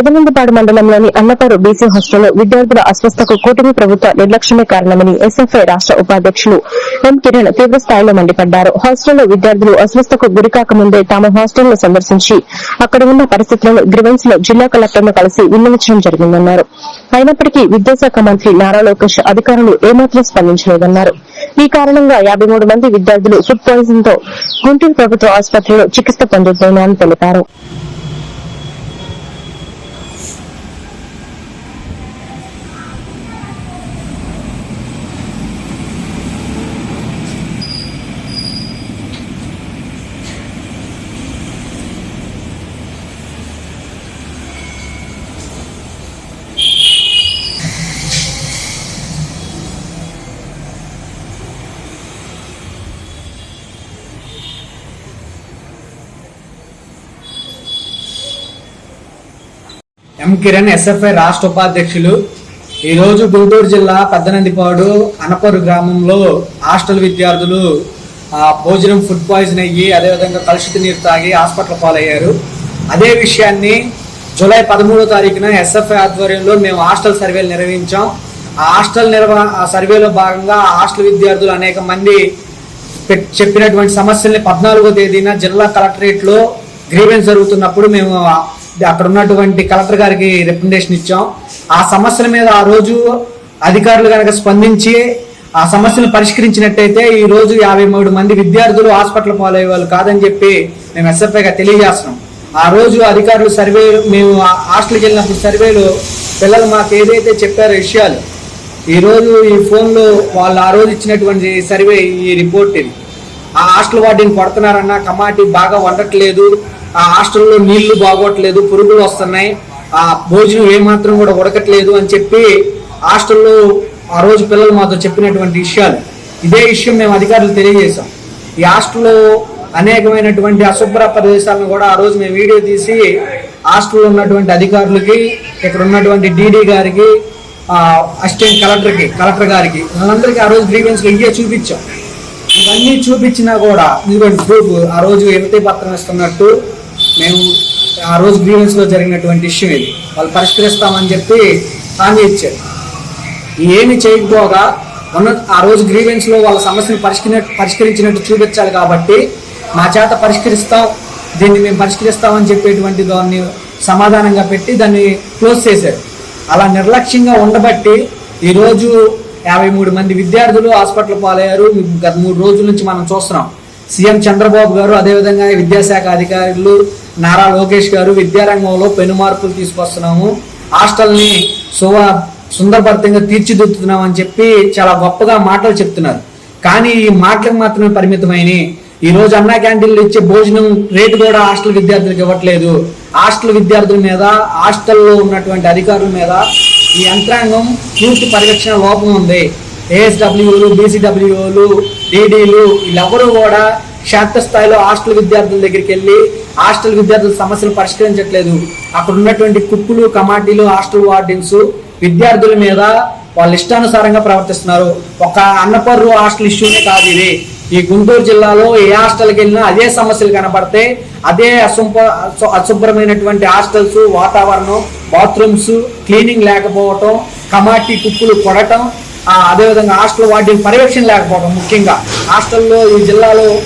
పెదనందపాడు మండలంలోని అన్నపారు బీసీ హాస్టల్లో విద్యార్థుల అస్వస్థకు కూటమి ప్రభుత్వ నిర్లక్ష్యమే కారణమని ఎస్ఎఫ్ఐ రాష్ట ఉపాధ్యక్షులు ఎం కిరణ్ తీవ్ర స్థాయిలో మండిపడ్డారు. హాస్టల్లో విద్యార్థులు అస్వస్థకు గురికాకముందే తాము హాస్టల్ను సందర్శించి అక్కడ ఉన్న పరిస్థితులను గ్రివెన్స్లో జిల్లా కలెక్టర్ను కలిసి విన్నవించడం జరిగిందన్నారు. అయినప్పటికీ విద్యాశాఖ మంత్రి నారా లోకేష్ అధికారులు ఏమాత్రం స్పందించలేదన్నారు. ఈ కారణంగా యాబై మూడు మంది విద్యార్థులు ఫుడ్ పాయిజన్తో గుంటూరు ప్రభుత్వ ఆసుపత్రిలో చికిత్స పొందుతున్నారని తెలిపారు. ఎం కిరణ్ ఎస్ఎఫ్ఐ రాష్ట్ర ఉపాధ్యక్షులు. ఈరోజు గుంటూరు జిల్లా పెద్దనందిపాడు అనపరు గ్రామంలో హాస్టల్ విద్యార్థులు భోజనం ఫుడ్ పాయిజన్ అయ్యి అదేవిధంగా కలుషిత నీరు తాగి హాస్పిటల్ పాలయ్యారు. అదే విషయాన్ని జూలై పదమూడో తారీఖున ఎస్ఎఫ్ఐ ఆధ్వర్యంలో మేము హాస్టల్ సర్వేలు నిర్వహించాం. ఆ హాస్టల్ నిర్వహణ సర్వేలో భాగంగా హాస్టల్ విద్యార్థులు అనేక మంది చెప్పినటువంటి సమస్యల్ని పద్నాలుగో తేదీన జిల్లా కలెక్టరేట్లో గ్రీవెన్స్ జరుగుతున్నప్పుడు మేము అక్కడ ఉన్నటువంటి కలెక్టర్ గారికి రికమెండేషన్ ఇచ్చాం. ఆ సమస్యల మీద ఆ రోజు అధికారులు కనుక స్పందించి ఆ సమస్యను పరిష్కరించినట్టయితే ఈ రోజు యాభై మూడు మంది విద్యార్థులు హాస్పిటల్ పాలయ్యే వాళ్ళు కాదని చెప్పి మేము ఎస్ఎఫ్ఐగా తెలియజేస్తున్నాం. ఆ రోజు అధికారులు సర్వే మేము ఆ హాస్టల్కి వెళ్ళినప్పుడు సర్వేలు పిల్లలు మాకు ఏదైతే చెప్పారో విషయాలు ఈరోజు ఈ ఫోన్లో వాళ్ళు ఆ రోజు ఇచ్చినటువంటి సర్వే ఈ రిపోర్ట్ ఇది. ఆ హాస్టల్ వాటిని కొడుతున్నారన్న కమాటి బాగా వండట్లేదు. ఆ హాస్టల్లో నీళ్ళు బాగోట్లేదు పురుగులు వస్తున్నాయి ఆ భోజనం ఏమాత్రం కూడా ఉడకట్లేదు అని చెప్పి హాస్టల్లో ఆ రోజు పిల్లలు మాతో చెప్పినటువంటి విషయాలు. ఇదే విషయం మేము అధికారులు తెలియజేశాం. ఈ హాస్టల్లో అనేకమైనటువంటి అశుభ్ర ప్రదేశాలను కూడా ఆ రోజు మేము వీడియో తీసి హాస్టల్లో ఉన్నటువంటి అధికారులకి ఇక్కడ ఉన్నటువంటి డీడీ గారికి అసిస్టెంట్ కలెక్టర్కి కలెక్టర్ గారికి వాళ్ళందరికీ ఆ రోజు గ్రీవెన్స్ ఇవే చూపించాం. ఇవన్నీ చూపించినా కూడా ఇదిగోండి ప్రూఫ్ ఆ రోజు ఎంపీ పత్రం ఇస్తున్నట్టు మేము ఆ రోజు గ్రీవెన్స్లో జరిగినటువంటి ఇష్యూ ఇది. వాళ్ళు పరిష్కరిస్తామని చెప్పి హామీ ఇచ్చారు. ఏమి చేయకపోగా ఉన్న ఆ రోజు గ్రీవెన్స్లో వాళ్ళ సమస్యను పరిష్కరి పరిష్కరించినట్టు చూపించాలి కాబట్టి మా చేత పరిష్కరిస్తాం దీన్ని మేము పరిష్కరిస్తామని చెప్పేటువంటి దాన్ని సమాధానంగా పెట్టి దాన్ని క్లోజ్ చేశారు. అలా నిర్లక్ష్యంగా ఉండబట్టి ఈరోజు యాభై మూడు మంది విద్యార్థులు హాస్పిటల్ పాలయ్యారు. గత మూడు రోజుల నుంచి మనం చూస్తున్నాం. సీఎం చంద్రబాబు గారు అదేవిధంగా విద్యాశాఖ అధికారులు నారా లోకేష్ గారు విద్యారంగంలో పెను మార్పులు తీసుకొస్తున్నాము. హాస్టల్ని సువ సుందరభరితంగా తీర్చిదిద్దుతున్నాం అని చెప్పి చాలా గొప్పగా మాటలు చెప్తున్నారు. కానీ ఈ మాటలకు మాత్రమే పరిమితమైన ఈ రోజు అన్నా క్యాంటీన్లు ఇచ్చే భోజనం రేటు కూడా హాస్టల్ విద్యార్థులకు ఇవ్వట్లేదు. హాస్టల్ విద్యార్థుల మీద హాస్టల్లో ఉన్నటువంటి అధికారుల మీద ఈ యంత్రాంగం పూర్తి పరిరక్షణ లోపం ఉంది. ఏఎస్డబ్ల్యూలు బీసీడబ్ల్యూలు డీడీలు వీళ్ళెవరూ కూడా క్షేత్రస్థాయిలో హాస్టల్ విద్యార్థుల దగ్గరికి వెళ్ళి హాస్టల్ విద్యార్థుల సమస్యలు పరిష్కరించట్లేదు. అక్కడ ఉన్నటువంటి కుక్కులు కమాటీలు హాస్టల్ వార్డెన్స్ విద్యార్థుల మీద వాళ్ళ ఇష్టానుసారంగా ప్రవర్తిస్తున్నారు. ఒక అన్నపర్రు హాస్టల్ ఇష్యూనే కాదు ఇది. ఈ గుంటూరు జిల్లాలో ఏ హాస్టల్కి వెళ్ళినా అదే సమస్యలు కనబడతాయి. అదే అశుభ్ర అశుభ్రమైనటువంటి హాస్టల్స్ వాతావరణం బాత్రూమ్స్ క్లీనింగ్ లేకపోవటం కమాటీ కుక్కులు కొడటం అదేవిధంగా హాస్టల్ వాటి పర్యవేక్షణ లేకపోవడం ముఖ్యంగా. హాస్టల్లో ఈ జిల్లాలో